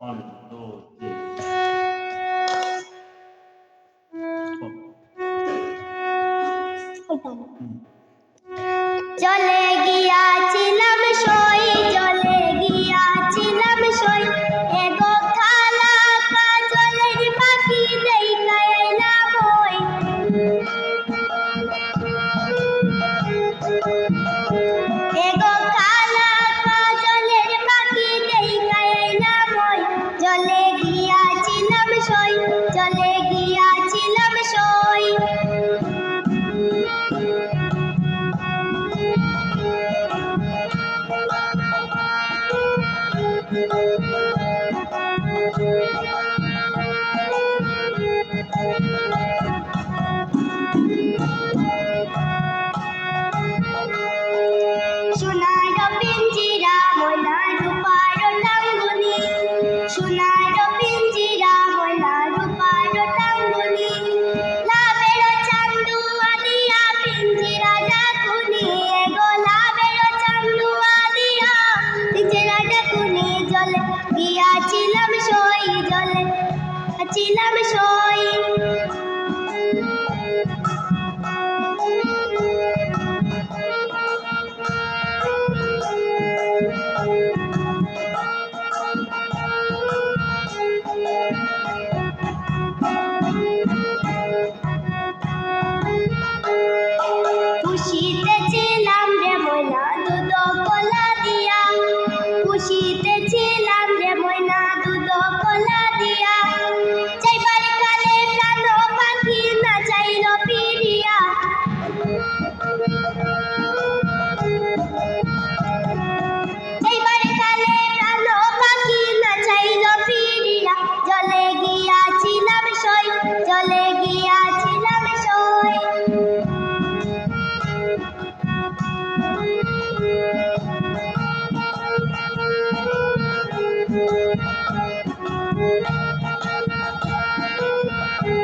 One, two, three. চলে গিয়াছিলাম সই চলে গিয়াছিলাম সই এগো খালা কাজলের পাখি দেখাইলাম ওই চলে গিয়াছিলাম সই চলে গিয়াছিলাম সই। ছিলাম সই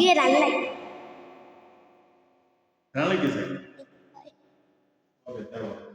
ये रनलाइन रनलाइन किसे ओके चलो